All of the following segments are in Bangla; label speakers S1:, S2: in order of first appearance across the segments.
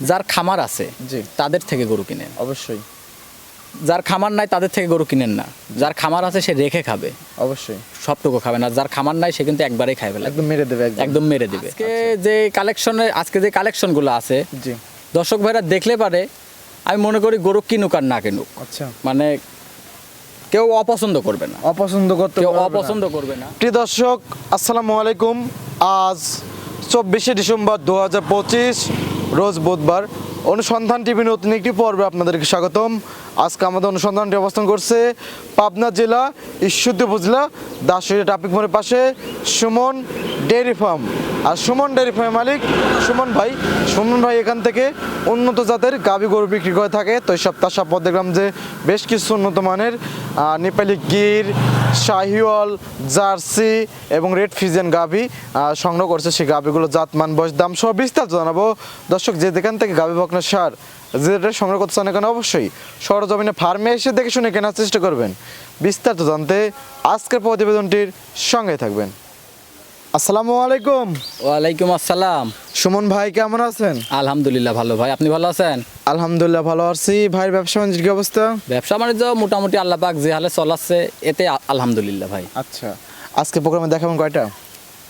S1: যার খামার আছে
S2: জি।
S1: তাদের থেকে গরু কিনেন
S2: অবশ্যই।
S1: যার খামার নাই তাদের থেকে গরু কিনেন না। যার খামার আছে সে রেখে খাবে।
S2: অবশ্যই।
S1: সবটুকু খাবে না। যার খামার নাই সে কিন্তু একবারেই খাই ফেলে।
S2: একদম মেরে দেবে একদম।
S1: মেরে দেবে। আজকে যে কালেকশনে আজকে যে কালেকশনগুলো আছে
S2: জি।
S1: দর্শক ভাইরা দেখলে পারে আমি মনে করি গরু কিনুক আর না কিনুক।
S2: আচ্ছা।
S1: মানে কেউ অপছন্দ করবে না।
S2: অপছন্দ করতে
S1: কেউ অপছন্দ করবে না।
S2: প্রিয় দর্শক আসসালামু আলাইকুম। আজ চব্বিশে ডিসেম্বর দু হাজার পঁচিশ। রোজ বুধবার অনুসন্ধান টিভি নতুন একটি পর্বে আপনাদেরকে স্বাগতম। আজকে আমাদের অনুসন্ধানটি অবস্থান করছে পাবনা জেলা, ঈশ্বরদী উপজেলা দাসুরিয়া ট্রাফিক মোড়ের পাশে সুমন ডেয়ারি ফার্ম। আর সুমন ডেয়ারি ফার্মের মালিক সুমন ভাই সুমন ভাই এখান থেকে উন্নত জাতের গাভী গরু বিক্রি করে থাকে। তো এই সপ্তাহ সাপদ দেখলাম যে বেশ কিছু উন্নত মানের নেপালি গির, শাহিওয়াল, জার্সি এবং রেড ফিজিয়ান গাভী সংগ্রহ করছে সেই গাভিগুলো জাত মান বয়স, দাম সহ বিস্তারিত জানাব। দর্শক, যে যেখান থেকে গাভী বকনা সার যেটা সংগ্রহ করতে চান এখানে অবশ্যই সরজমিনে ফার্মে এসে দেখে শুনে কেনার চেষ্টা করবেন। বিস্তারিত জানতে আজকের প্রতিবেদনটির সঙ্গে থাকবেন। আসসালামু আলাইকুম।
S1: ওয়ালাইকুম আসসালাম।
S2: সুমন ভাই কেমন আছেন?
S1: আলহামদুলিল্লাহ ভালো ভাই। আপনি ভালো আছেন?
S2: আলহামদুলিল্লাহ ভালো আছি। ভাইয়ের ব্যবসা বাণিজ্যের কি অবস্থা?
S1: ব্যবসা বাণিজ্য মোটামুটি আল্লাহ পাক যে হালে চলাচ্ছে এতে আলহামদুলিল্লাহ ভাই।
S2: আচ্ছা আজকে প্রোগ্রামে দেখাবেন কয়টা?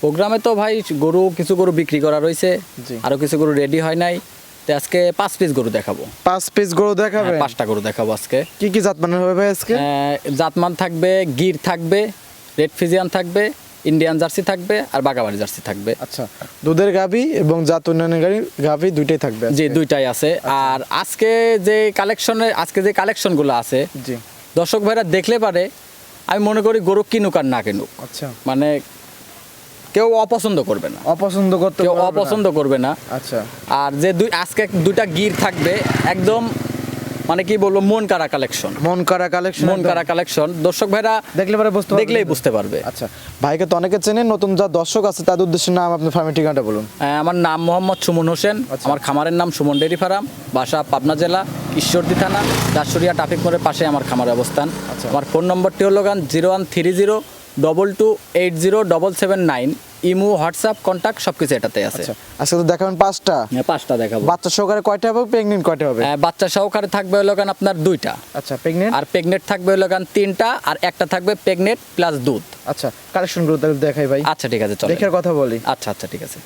S1: প্রোগ্রামে তো ভাই গরু কিছু গরু বিক্রি করা রয়েছে।
S2: জি।
S1: আরও কিছু গরু রেডি হয় নাই। তো আজকে পাঁচ পিস গরু দেখাবো।
S2: পাঁচ পিস গরু দেখাবেন
S1: হ্যাঁ, পাঁচটা গরু দেখাবো আজকে।
S2: কি কি জাত মানের হবে ভাই আজকে?
S1: জাতমান থাকবে গির থাকবে রেড ফিজিয়ান থাকবে ইন্ডিয়ান জার্সি থাকবে আর বাগাবাড়ি জার্সি থাকবে।
S2: আচ্ছা দুধের গাভী এবং জাত উন্নয়নের গাড়ি গাভী দুইটাই থাকবে
S1: জি দুইটাই আছে। আর আজকে যে কালেকশনে আজকে যে কালেকশনগুলো আছে
S2: জি।
S1: দর্শক ভাইরা দেখলে পারে আমি মনে করি গরু কিনুক আর না কিনুক।
S2: আচ্ছা।
S1: মানে কেউ অপছন্দ করবে না।
S2: অপছন্দ করতে
S1: কেউ অপছন্দ করবে না।
S2: আচ্ছা।
S1: আর যে দুই আজকে দুইটা গির থাকবে একদম মানে কি বলব মন কারা কালেকশন
S2: মন করা কালেকশন
S1: মন কারা কালেকশন দর্শক ভাইরা
S2: দেখলে পরে বুঝতে পারবে।
S1: দেখলেই বুঝতে পারবে।
S2: আচ্ছা ভাইকে তো অনেকে চেনেন নতুন যা দর্শক আছে তাদের উদ্দেশ্যে নাম আপনার ফার্মের ঠিকানাটা বলুন।
S1: আহ, আমার নাম মোহাম্মদ সুমন হোসেন।
S2: আচ্ছা।
S1: আমার খামারের নাম সুমন ডেরি ফার্ম বাসা পাবনা জেলা ঈশ্বরদী থানা দাসুরিয়া ট্রাফিক মোড়ের পাশে আমার খামার অবস্থান।
S2: আচ্ছা।
S1: আমার ফোন নম্বরটি হলো গান zero one three zero double two eight zero double seven nine imo WhatsApp contact সবকিছু এটাতে আছে।
S2: আচ্ছা আজকে তো দেখাবেন পাঁচটা।
S1: হ্যাঁ, পাঁচটা দেখাবো।
S2: বাচ্চা সহকারে কয়টা হবে প্রেগনেন্ট কয়টা হবে?
S1: আহ, বাচ্চা সহকারে থাকবে হলো গান আপনার দুইটা।
S2: আচ্ছা প্রেগনেন্ট
S1: আর প্রেগনেট থাকবে হলো গান তিনটা আর একটা থাকবে প্রেগনেট প্লাস দুধ।
S2: আচ্ছা কালেকশনগুলো তাহলে দেখাই ভাই।
S1: আচ্ছা ঠিক আছে চলো
S2: দেখার কথা বলি।
S1: আচ্ছা আচ্ছা ঠিক আছে।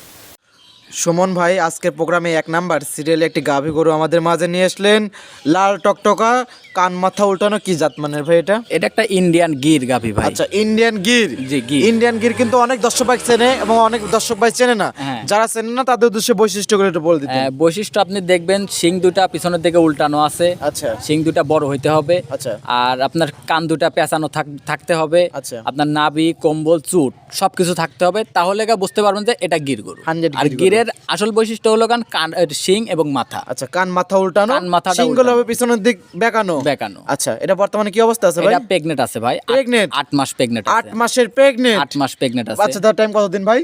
S2: সুমন ভাই আজকের প্রোগ্রামে এক নাম্বার সিরিয়ালে একটি গাভী গরু আমাদের মাঝে নিয়ে আসলেন লাল টকটকা কান মাথা উল্টানো কি জাত মানের ভাই এটা?
S1: এটা একটা ইন্ডিয়ান গির গাভি ভাই।
S2: আচ্ছা ইন্ডিয়ান গির।
S1: জি, গির।
S2: ইন্ডিয়ান গির কিন্তু অনেক দর্শক ভাই চেনে এবং অনেক দর্শক ভাই চেনে না।
S1: হ্যাঁ।
S2: যারা চেনে না তাদের উদ্দেশ্যে বৈশিষ্ট্যগুলো একটু বলে দিতে
S1: আহ, বৈশিষ্ট্য আপনি দেখবেন শিং দুটা পিছনের দিকে উল্টানো আছে।
S2: আচ্ছা।
S1: শিং দুটা বড় হইতে হবে।
S2: আচ্ছা।
S1: আর আপনার কান দুটা পেঁচানো থাক- থাকতে হবে।
S2: আচ্ছা।
S1: আপনার নাভি কম্বল চুট সবকিছু থাকতে হবে। তাহলে বুঝতে পারবেন যে এটা গির গরু।
S2: 100
S1: আর
S2: গির
S1: গিরের আসল বৈশিষ্ট্য হলো কান কান শিং এবং মাথা।
S2: আচ্ছা কান মাথা উল্টানো
S1: কান
S2: সিঙ্গল
S1: উল্টানো।
S2: হবে পিছনের দিক বেকানো?
S1: বেকানো।
S2: আচ্ছা এটা বর্তমানে কি অবস্থা আছে ভাই?
S1: এটা প্রেগনেট আছে ভাই।
S2: Pregnant?
S1: আট মাস প্রেগনেট
S2: আট মাসের প্রেগনেন্ট
S1: আট মাস প্রেগনেট আছে।
S2: বাচ্চা দেওয়ার টাইম কতদিন ভাই?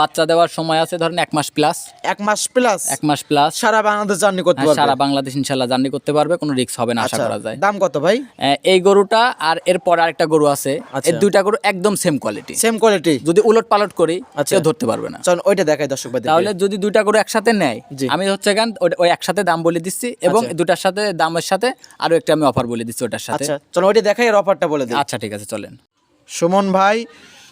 S1: বাচ্চা দেওয়ার সময় আছে ধরেন এক মাস প্লাস
S2: এক মাস প্লাস
S1: এক মাস প্লাস
S2: সারা বাংলাদেশ জার্নি করতে পারবে?
S1: সারা বাংলাদেশ ইনশাল্লাহ জার্নি করতে পারবে কোনো রিস্ক হবে না আশা
S2: আচ্ছা
S1: করা যায়।
S2: দাম কত ভাই?
S1: এই গরুটা আর এরপর আরেকটা গরু আছে।
S2: আচ্ছা।
S1: এই দুইটা গরু একদম সেম কোয়ালিটি
S2: সেম কোয়ালিটি
S1: যদি উলট পালট করি
S2: আচ্ছা।
S1: ধরতে পারবে না।
S2: চল ওইটা দেখাই দর্শক ভাই
S1: তাহলে যদি দুইটা গরু একসাথে নেয়। আমি হচ্ছে গান ওই- একসাথে দাম বলে দিচ্ছি এবং
S2: আচ্ছা।
S1: দুটার সাথে দামের সাথে আরও একটা আমি অফার বলে দিচ্ছি ওটার সাথে।
S2: আচ্ছা চলো ওইটা দেখাই এর অফারটা বলে দিই।
S1: আচ্ছা ঠিক আছে চলেন।
S2: সুমন ভাই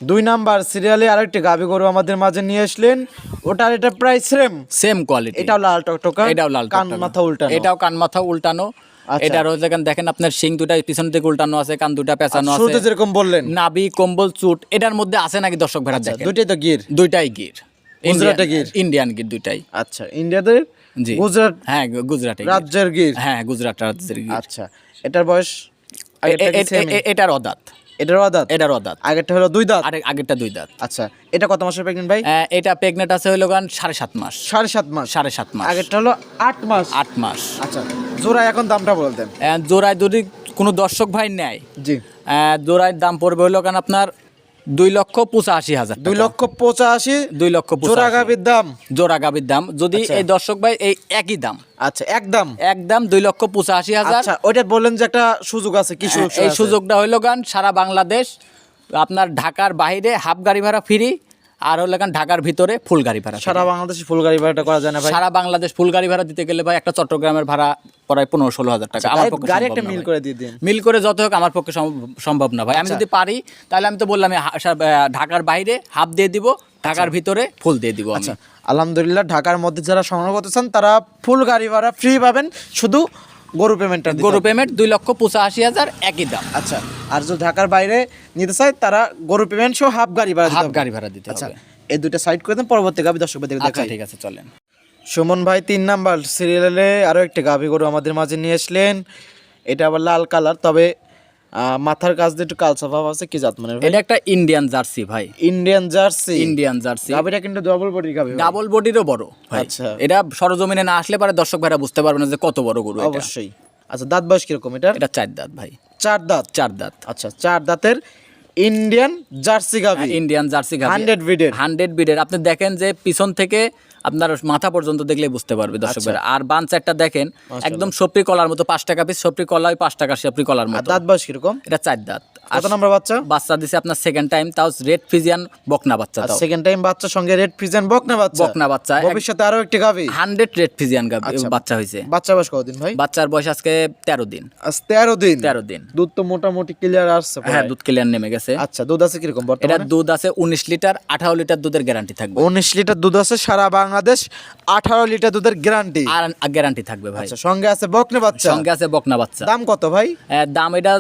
S2: দুই নাম্বার সিরিয়ালে আরেকটি গাবি গরু আমাদের মাঝে নিয়ে আসলেন। ওটার এটা প্রাইস সেম
S1: সেম কোয়ালিটি
S2: এটাও লাল টকটকা
S1: এটাও লাল
S2: কান মাথা উল্টানো।
S1: এটাও কান মাথা উল্টানো।
S2: আচ্ছা।
S1: এটার হচ্ছে দেখেন আপনার শিং দুটা পিছন থেকে উল্টানো আছে কান দুটা পেঁচানো আছে।
S2: যেরকম বললেন।
S1: নাভি কম্বল চুট এটার মধ্যে আছে নাকি দর্শক ভেড়া দেখেন?
S2: দুইটাই তো গির।
S1: দুইটাই গির।
S2: গুজরাটে গির?
S1: ইন্ডিয়ান গির দুইটাই।
S2: আচ্ছা ইন্ডিয়াতে
S1: জি।
S2: গুজরাট
S1: হ্যাঁ গুজরাটে
S2: রাজ্যের গির?
S1: হ্যাঁ গুজরাট রাজ্যের গির।
S2: আচ্ছা এটার বয়স
S1: এটার অদাত।
S2: এটার দাঁত
S1: এটার অদাত।
S2: আগেরটা হলো দুই দাঁত?
S1: আর আগেরটা দুই দাঁত।
S2: আচ্ছা এটা কত মাসের প্রেগনেন্ট ভাই?
S1: এটা প্রেগনেন্ট আছে হইল গান সাড়ে সাত মাস।
S2: সাড়ে সাত মাস।
S1: সাড়ে সাত মাস।
S2: আগেরটা হলো আট মাস।
S1: আট মাস।
S2: আচ্ছা জোড়া এখন দামটা বলে দেন।
S1: আহ, জোড়ায় যদি কোনো দর্শক ভাই নেয়
S2: জি।
S1: জোড়ায় দাম পড়বে হইল গান আপনার দুই লক্ষ পঁচাশি হাজার
S2: দুই লক্ষ পঁচাশি
S1: দুই লক্ষ
S2: জোড়া দাম?
S1: জোড়া দাম। যদি
S2: আচ্ছা।
S1: এই দর্শক ভাই এই একই দাম।
S2: আচ্ছা একদম
S1: একদম দুই লক্ষ পঁচাশি হাজার।
S2: আচ্ছা ওইটা বললেন যে একটা সুযোগ আছে কি সুযোগ
S1: এই সুযোগটা হইল গান সারা বাংলাদেশ আপনার ঢাকার বাইরে হাফ গাড়ি ভাড়া ফ্রি। আর হলো এখানে ঢাকার ভিতরে ফুল গাড়ি ভাড়া
S2: সারা বাংলাদেশে ফুল গাড়ি ভাড়াটা করা যায় না ভাই?
S1: সারা বাংলাদেশ ফুল গাড়ি ভাড়া দিতে গেলে ভাই একটা চট্টগ্রামের ভাড়া প্রায় পনেরো ষোলো হাজার টাকা। আমার পক্ষে
S2: গাড়ি একটা মিল করে দিয়ে দিন।
S1: মিল করে যত হোক আমার পক্ষে সম- সম্ভব না ভাই। আমি
S2: আচ্ছা।
S1: যদি পারি তাহলে আমি তো বললাম ঢাকার বাইরে হাফ দিয়ে দিব ঢাকার ভিতরে ফুল দিয়ে দিব
S2: আচ্ছা আলহামদুলিল্লাহ ঢাকার মধ্যে যারা সংগ্রহ করতে চান তারা ফুল গাড়ি ভাড়া ফ্রি পাবেন। শুধু গরু পেমেন্টটা
S1: গরু পেমেন্ট দুই লক্ষ পঁচাশি হাজার একই দাম।
S2: আচ্ছা আর যদি ঢাকার বাইরে নিতে চায় তারা গরু পেমেন্ট সহ হাফ গাড়ি ভাড়া
S1: হাফ গাড়ি ভাড়া দিতে
S2: আচ্ছা এই দুইটা সাইড করে দেন পরবর্তী গাবি দর্শক ভাইদের দেখা
S1: ঠিক আছে চলেন।
S2: সুমন ভাই তিন নাম্বার সিরিয়ালে আরও একটি গাভি গরু আমাদের মাঝে নিয়ে আসলেন। এটা আবার লাল কালার তবে মাথার কাছ দিয়ে একটু কালসা ভাব আছে কি জাত মানে
S1: এটা একটা ইন্ডিয়ান জার্সি ভাই।
S2: ইন্ডিয়ান জার্সি
S1: ইন্ডিয়ান জার্সি
S2: গাবিটা কিন্তু ডাবল বডি গাবি
S1: ডাবল বডিরও বড় ভাই।
S2: আচ্ছা।
S1: এটা সরজমিনে না আসলে পারে দর্শক ভাইরা বুঝতে পারবে না যে কত বড় গরু এটা।
S2: অবশ্যই। আচ্ছা দাঁত বয়স কীরকম এটা
S1: এটা চার দাঁত ভাই।
S2: চার দাঁত?
S1: চার দাঁত।
S2: আচ্ছা চার দাঁতের ইন্ডিয়ান জার্সি গাভি।
S1: ইন্ডিয়ান জার্সি
S2: 100 breed এর।
S1: হান্ড্রেড বিডের আপনি দেখেন যে পিছন থেকে আপনার মাথা পর্যন্ত দেখলে বুঝতে পারবে
S2: আচ্ছা।
S1: আর বান চারটা দেখেন একদম সপরি কলার মতো পাঁচ টাকা পিস সপরি কলা ওই পাঁচ টাকা সপরি কলার মতো।
S2: দাঁত বয়স কীরকম?
S1: এটা চার দাঁত।
S2: কত নম্বর বাচ্চা?
S1: বাচ্চা দিছে আপনার সেকেন্ড টাইম তাও রেড ফিজিয়ান বকনা বাচ্চা তাও।
S2: সেকেন্ড টাইম বাচ্চার সঙ্গে রেড ফ্রিজেন বকনা বাচ্চা?
S1: বকনা বাচ্চা।
S2: ভবিষ্যতে আরও একটি গাভি?
S1: হান্ড্রেড রেড ফিজিয়ান
S2: আচ্ছা।
S1: বাচ্চা হয়েছে
S2: বাচ্চা বয়স কতদিন ভাই?
S1: বাচ্চার বয়স আজকে তেরো দিন।
S2: আজ তেরো দিন।
S1: তেরো দিন।
S2: দুধ তো মোটামুটি ক্লিয়ার আসছে
S1: হ্যাঁ দুধ ক্লিয়ার নেমে গেছে।
S2: আচ্ছা দুধ আছে কীরকম
S1: এটা দুধ আছে উনিশ লিটার আঠারো লিটার দুধের গ্যারান্টি থাকবে।
S2: উনিশ লিটার দুধ আছে সারা বাংলাদেশ আঠারো লিটার দুধের গ্যারান্টি
S1: আর গ্যারান্টি থাকবে ভাই।
S2: আচ্ছা সঙ্গে আছে বকনা বাচ্চা।
S1: সঙ্গে আছে বকনা বাচ্চা।
S2: দাম কত ভাই?
S1: দাম এটা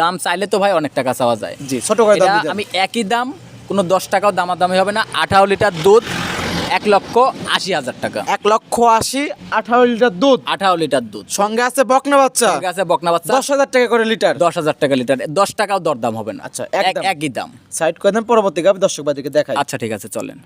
S1: দাম চাইলে তো ভাই অনেক টাকা চাওয়া যায়।
S2: জি ছোট করে দাম
S1: আমি একই দাম কোনো দশ টাকাও দামাদামি হবে না। আঠারো লিটার দুধ এক লক্ষ আশি হাজার টাকা।
S2: এক লক্ষ আশি আঠারো লিটার দুধ।
S1: আঠারো লিটার দুধ।
S2: সঙ্গে আছে বকনা বাচ্চা।
S1: সঙ্গে আছে বকনা বাচ্চা।
S2: দশ হাজার টাকা করে লিটার।
S1: দশ হাজার টাকা লিটার। দশ টাকাও দরদাম হবে না।
S2: আচ্ছা,
S1: একই দাম।
S2: সাইড করে দেন পরবর্তীকে আমি দর্শক বাদীকে দেখাই।
S1: আচ্ছা ঠিক আছে চলেন।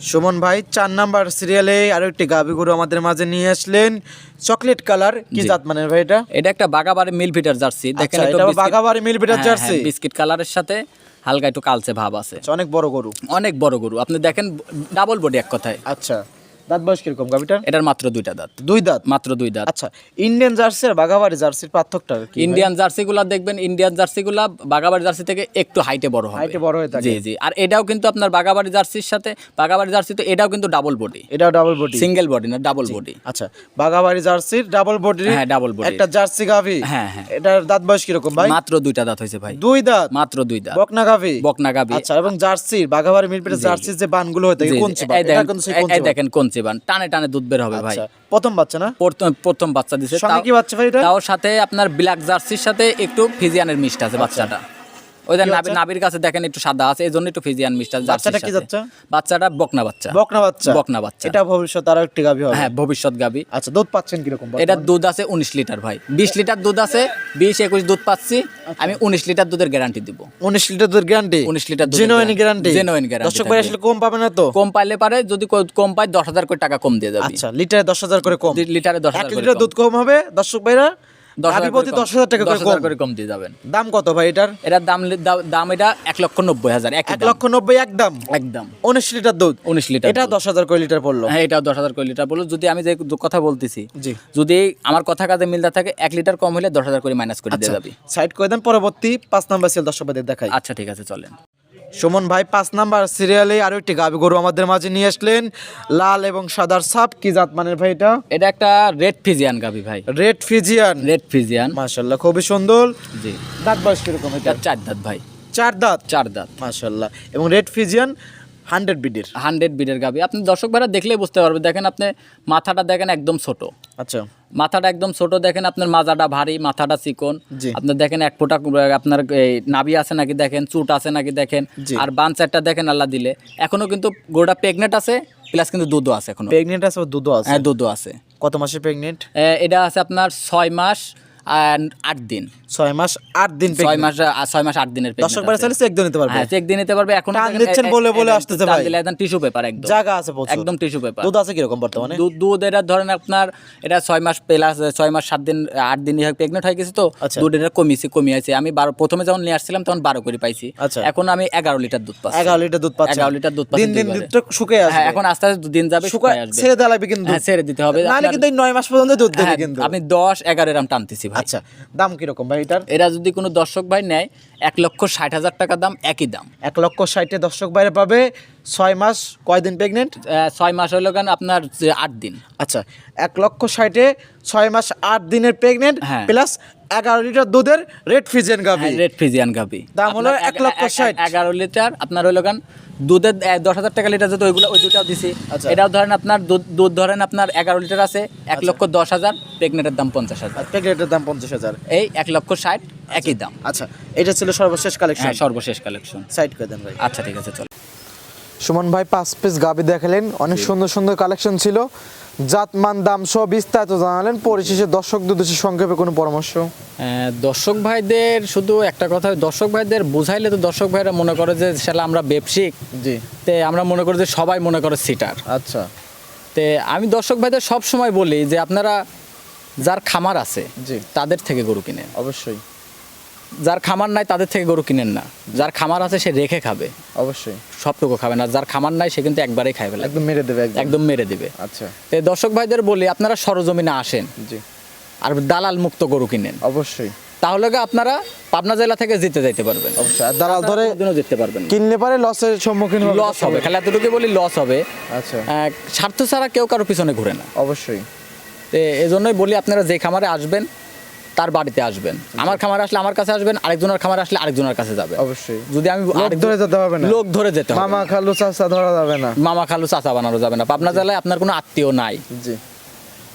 S2: সুমন ভাই চার নাম্বার সিরিয়ালে আরও একটি গাভি গরু আমাদের মাঝে নিয়ে আসলেন। চকলেট কালার কি। জাত মানের ভাই এটা?
S1: এটা একটা বাগাবাড়ি মিল ফিটার জার্সি। দেখেন
S2: আচ্ছা,
S1: একটু
S2: এটা বাগাবাড়ি মিল বিটার
S1: হ্যাঁ,
S2: জার্সি?
S1: হ্যাঁ, বিস্কিট কালারের সাথে হালকা একটু কালচে ভাব আছে।
S2: আচ্ছা, অনেক বড় গরু।
S1: অনেক বড় গরু। আপনি দেখেন ডাবল বডি এক কথায়।
S2: আচ্ছা। দাঁত বয়স কীরকম গাভিটার?
S1: এটার মাত্র দুইটা দাঁত।
S2: দুই দাঁত?
S1: মাত্র দুই দাঁত।
S2: আচ্ছা ইন্ডিয়ান জার্সি আর বাঘাবাড়ি জার্সির পার্থক্যটা কি?
S1: ইন্ডিয়ান জার্সিগুলা দেখবেন ইন্ডিয়ান জার্সিগুলা বাগাবাড়ি জার্সি থেকে একটু হাইটে বড় হবে।
S2: হাইটে বড় হয়ে থাকে।
S1: জি জি। আর এটাও কিন্তু আপনার বাগাবাড়ি জার্সির সাথে বাগাবাড়ি জার্সি তো এটাও কিন্তু ডাবল বডি
S2: এটাও ডাবল বডি
S1: সিঙ্গেল বডি না ডাবল বডি
S2: আচ্ছা বাঘাবাড়ি জার্সির ডাবল বডি
S1: হ্যাঁ, double body।
S2: একটা জার্সি গাভি?
S1: হ্যাঁ, হ্যাঁ।
S2: এটার দাঁত বয়স কীরকম ভাই?
S1: মাত্র দুইটা দাঁত হয়েছে ভাই।
S2: দুই দাঁত?
S1: মাত্র দুই দাঁত।
S2: বকনা গাভি?
S1: বকনা গাবি
S2: আচ্ছা এবং জার্সির বাঘাবাড়ি মিলপিটের জার্সির যে বানগুলো হয়ে থাকে কোন
S1: এই দেখেন-
S2: কোন
S1: চিবান টানে টানে দুধ বের হবে ভাই।
S2: আচ্ছা প্রথম বাচ্চা না?
S1: প্রথম প্রথম বাচ্চা দিছে।
S2: সঙ্গে কি বাচ্চা ভাই
S1: তাও সাথে আপনার ব্ল্যাক জার্সির সাথে একটু ফিজিয়ানের মিষ্ট আছে বাচ্চাটা। ওই যে
S2: কি
S1: নাবি
S2: বাচ্চা?
S1: নাবির কাছে দেখেন একটু সাদা আছে এই জন্য একটু ফিজিয়ান মিষ্ট
S2: বাচ্চাটা কি। বাচ্চা?
S1: বাচ্চাটা বকনা বাচ্চা।
S2: বকনা বাচ্চা?
S1: বকনা বাচ্চা।
S2: এটা ভবিষ্যৎ আরও একটি গাভি হবে?
S1: হ্যাঁ ভবিষ্যৎ গাবি।
S2: আচ্ছা দুধ পাচ্ছেন কীরকম
S1: এটা দুধ আছে উনিশ লিটার ভাই। বিশ লিটার দুধ আছে বিশ একুশ দুধ পাচ্ছি।
S2: আচ্ছা।
S1: আমি উনিশ লিটার দুধের গ্যারান্টি দিব।
S2: উনিশ লিটার দুধ গ্যারান্টি
S1: 19 লিটার দুধের
S2: জেনুইন গ্যারান্টি
S1: Genuine guarantee
S2: দর্শক ভাই আসলে কম পাবে না তো?
S1: কম পাইলে পারে যদি কম পাই দশ হাজার করে টাকা কম দিয়ে যাবে।
S2: আচ্ছা লিটারে দশ হাজার করে কম।
S1: লিটারে দশ হাজার করে
S2: লিটার দুধ কম হবে দর্শক ভাইরা? প্রতি দশ হাজার টাকা করে কম।
S1: দিয়ে যাবেন।
S2: দাম কত ভাই এটার?
S1: এটার দাম দাম- দাম এটা এক লক্ষ নব্বই হাজার এক
S2: এক লক্ষ নব্বই একদম
S1: একদম।
S2: উনিশ লিটার দুধ?
S1: উনিশ লিটার
S2: এটা দশ হাজার করে লিটার পড়ল।
S1: হ্যাঁ এটাও দশ হাজার করে লিটার যদি আমি যে কথা বলতেছি
S2: জি।
S1: যদি আমার কথা কাজে মিলতে থাকে এক লিটার কম হলে দশ হাজার করে মাইনাস করে দিয়ে যাবে।
S2: সাইড করে দেন পরবর্তী পাঁচ নাম্বার সেল দর্শক ভাইদের দেখাই।
S1: আচ্ছা ঠিক আছে চলেন।
S2: সুমন ভাই পাঁচ নাম্বার সিরিয়ালে আরও একটি গাভি গরু আমাদের মাঝে নিয়ে আসলেন। লাল এবং সাদার সাপ কি জাত মানের ভাই এটা?
S1: এটা একটা রেড ফিজিয়ান গাবি ভাই।
S2: রেড ফিজিয়ান
S1: রেড ফিজিয়ান
S2: মাশাল্লাহ খুবই সুন্দর।
S1: জি।
S2: দাঁত বয়স কীরকম এটা?
S1: এটা চার দাঁত ভাই।
S2: চার দাঁত?
S1: চার দাঁত।
S2: মাশাল্লাহ এবং রেড ফিজিয়ান হান্ড্রেড বিডের
S1: হান্ড্রেড বিডের গাবি। আপনি দর্শক ভাইরা দেখলেই বুঝতে পারবে দেখেন আপনি মাথাটা দেখেন একদম ছোট।
S2: আচ্ছা।
S1: মাথাটা একদম ছোট দেখেন আপনার মাজাটা ভারী মাথাটা চিকন। আপনার দেখেন এক ফোটা আপনার এই নাভি আছে নাকি দেখেন চুট আছে নাকি দেখেন আর বান চারটা দেখেন আল্লাহ দিলে। এখনও কিন্তু গোটা প্রেগনেন্ট আছে প্লাস কিন্তু দুধও আছে এখন।
S2: প্রেগনেন্ট আছে দুধ দুধও আছে?
S1: হ্যাঁ দুধও আছে।
S2: কত মাসে প্রেগনেন্ট?
S1: এটা আছে আপনার ছয় মাস আট দিন।
S2: ছয় মাস আট দিন
S1: ছয় মাস ছয় মাস আট দিনের
S2: দর্শক বারে চাইলে চেক দিয়ে নিতে পারবে।
S1: হ্যাঁ চেক দিয়ে নিতে পারবে। এখন
S2: টান দিচ্ছেন বলে বলে আসতেছে ভাই।
S1: একদম টিস্যু পেপার একদম।
S2: জায়গা আছে
S1: একদম টিস্যু পেপার
S2: দুধ আছে কীরকম বর্তমানে?
S1: দুধ দুধ এটা ধরেন আপনার এটা ছয় মাস প্লাস ছয় মাস সাত দিন আট দিন প্রেগনেন্ট হয়ে গেছে তো
S2: আচ্ছা।
S1: দুধ এটা কমিয়েছে কমিয়েছে। আমি বারো প্রথমে যখন নিয়ে আসছিলাম তখন বারো করে পাইছি।
S2: আচ্ছা।
S1: এখন আমি এগারো লিটার দুধ পাচ্ছি।
S2: এগারো লিটার দুধ পাচ্ছে
S1: এগারো লিটার দুধ
S2: দিন দিন দুধটা শুকিয়ে আসবে।
S1: হ্যাঁ এখন আস্তে আস্তে দিন যাবে
S2: শুকায়
S1: আসবে।
S2: ছেড়ে দেওয়া লাগবে কিন্তু
S1: হ্যাঁ ছেড়ে দিতে হবে।
S2: নাহলে কিন্তু নয় মাস পর্যন্ত দুধ দেবে
S1: হ্যাঁ,
S2: কিন্তু।
S1: আমি দশ এগারো এরম টানতেছি ভাই।
S2: আচ্ছা দাম কীরকম ভাই এটার?
S1: এরা যদি কোনো দর্শক ভাই নেয় এক লক্ষ ষাট হাজার টাকা দাম একই দাম।
S2: এক লক্ষ ষাটে দর্শক বাইরে পাবে ছয় মাস কয়দিন প্রেগনেন্ট
S1: ছয় মাস হইল কেন আপনার যে আট দিন।
S2: আচ্ছা এক লক্ষ ষাটে ছয় মাস আট দিনের প্রেগনেন্ট
S1: হ্যাঁ।
S2: প্লাস এগারো লিটার দুধের রেড ফিজিয়ান গাভি।
S1: রেড ফিজিয়ান গাভি।
S2: দাম হলো এক লক্ষ ষাট।
S1: এগারো লিটার আপনার হইল কেন দুধের দশ হাজার টাকা লিটার যেত ওইগুলো ওই দুটাও দিছি।
S2: আচ্ছা।
S1: এটাও ধরেন আপনার দুধ দুধ ধরেন আপনার এগারো লিটার আছে এক লক্ষ দশ হাজার প্রেগনেন্টের দাম পঞ্চাশ হাজার।
S2: প্রেগনেন্টের দাম পঞ্চাশ হাজার।
S1: এই এক লক্ষ ষাট একই দাম।
S2: আচ্ছা এটা ছিল সর্বশেষ কালেকশন
S1: হ্যাঁ সর্বশেষ কালেকশন
S2: সাইড করে দেন ভাই।
S1: আচ্ছা ঠিক আছে চলো।
S2: সুমন ভাই পাঁচ পিস গাবি দেখালেন। অনেক সুন্দর সুন্দর কালেকশন ছিল। জাতমান দাম সহ বিস্তারিত জানালেন। পরিশেষে দর্শকদের উদ্দেশ্যে সংক্ষেপে কোনো পরামর্শ?
S1: আহ, দর্শক ভাইদের শুধু একটা কথা দর্শক ভাইদের বুঝাইলে তো দর্শক ভাইরা মনে করে যে শালা আমরা ব্যবসিক
S2: জি।
S1: তে আমরা মনে করি যে সবাই মনে করে সিটার।
S2: আচ্ছা।
S1: তে আমি দর্শক ভাইদের সব সময় বলি যে আপনারা যার খামার আছে
S2: জি।
S1: তাদের থেকে গরু কিনে
S2: অবশ্যই।
S1: যার খামার নাই তাদের থেকে গরু কিনেন না। যার খামার আছে সে রেখে খাবে।
S2: অবশ্যই।
S1: সবটুকু খাবে না। যার খামার নাই সে কিন্তু একবারেই খাই ফেলে
S2: একদম মেরে দেবে একদম।
S1: মেরে দিবে।
S2: আচ্ছা।
S1: তে দর্শক ভাইদের বলি আপনারা সরজমিনে আসেন।
S2: জি।
S1: আর দালাল মুক্ত গরু কিনেন।
S2: অবশ্যই।
S1: তাহলে আপনারা পাবনা জেলা থেকে জিতে যাইতে পারবেন?
S2: অবশ্যই। আর দালাল ধরে
S1: কোনোদিনও জিততে পারবেন
S2: কিনলে পারে লসের সম্মুখীন হবে।
S1: লস হবে। খালি এতটুকু বলি লস হবে।
S2: আচ্ছা।
S1: স্বার্থ ছাড়া কেউ কারও পিছনে ঘুরে না।
S2: অবশ্যই।
S1: তো এই জন্যই বলি আপনারা যে খামারে আসবেন তার বাড়িতে আসবেন। আমার খামার আসলে আমার কাছে আসবেন আরেকজনের খামার আসলে আরেকজনের কাছে যাবে।
S2: অবশ্যই।
S1: যদি আমি
S2: ধরে যেতে হবে না।
S1: লোক ধরে যেতে হবে।
S2: মামা খালু চাচা ধরা যাবে না।
S1: মামা খালু চাচা বানানো যাবে না। পাবনা জেলায় আপনার কোনো আত্মীয় নাই।
S2: জি।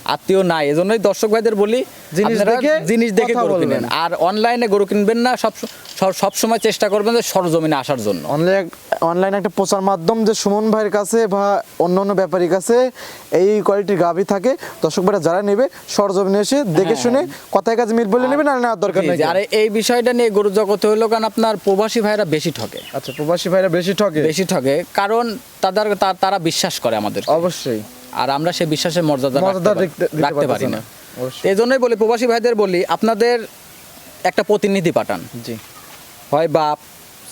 S1: আত্মীয় নাই এজন্যই দর্শক ভাইদের বলি
S2: জিনিস দেখে
S1: জিনিস দেখে গরু। কিনেন। আর অনলাইনে গরু কিনবেন না সব সব- সব সময় চেষ্টা করবেন যে সরজমিনে আসার জন্য।
S2: অনলাইন অনলাইন একটা প্রচার মাধ্যম যে সুমন ভাইয়ের কাছে বা অন্য অন্য ব্যাপারীর কাছে এই কোয়ালিটির গাভি থাকে দর্শক ভাইরা যারা নেবে সরজমিনে এসে দেখে শুনে কথায় কাজে মিল বলে নেবে না নেওয়ার দরকার নেই
S1: আর এই বিষয়টা নিয়ে গরু জগতে হলো কারণ আপনার প্রবাসী ভাইরা বেশি ঠকে।
S2: আচ্ছা প্রবাসী ভাইরা বেশি ঠকে?
S1: বেশি ঠকে কারণ তাদের তারা বিশ্বাস করে আমাদের
S2: অবশ্যই।
S1: আর আমরা সে বিশ্বাসের মর্যাদা রাখতে পারি- না। এই জন্যই বলি প্রবাসী ভাইদের বলি আপনাদের একটা প্রতিনিধি পাঠান।
S2: জি।
S1: হয় বাপ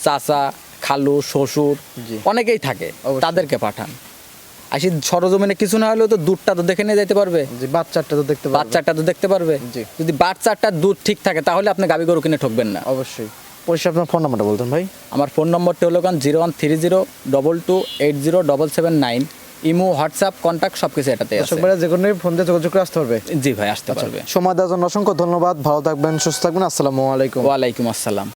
S1: চাচা খালু শ্বশুর অনেকেই থাকে তাদেরকে পাঠান। আসি সরজমিনে কিছু না হলেও তো দুধটা তো দেখে নিয়ে যেতে পারবে।
S2: বাচ্চাটা তো দেখতে
S1: বাচ্চাটা তো দেখতে পারবে। যদি বাচ্চাটার দুধ ঠিক থাকে তাহলে আপনি গাবি গরু কিনে ঠকবেন না।
S2: অবশ্যই। পরিষ্কার আপনার ফোন নাম্বারটা বলতেন ভাই।
S1: আমার ফোন নম্বরটি হলো কারণ zero one three zero double two eight zero double seven nine. Imo WhatsApp contact সব কিছু এটাতে
S2: দর্শক
S1: আছে।
S2: ভাইরা যে কোনো ফোন দিয়ে যোগাযোগ করে আসতে পারবে।
S1: জি ভাই আসতে পারবে।
S2: সময় দেওয়ার জন্য অসংখ্য ধন্যবাদ। ভালো থাকবেন সুস্থ থাকবেন। আসসালামু আলাইকুম।
S1: ওয়ালাইকুম আসসালাম।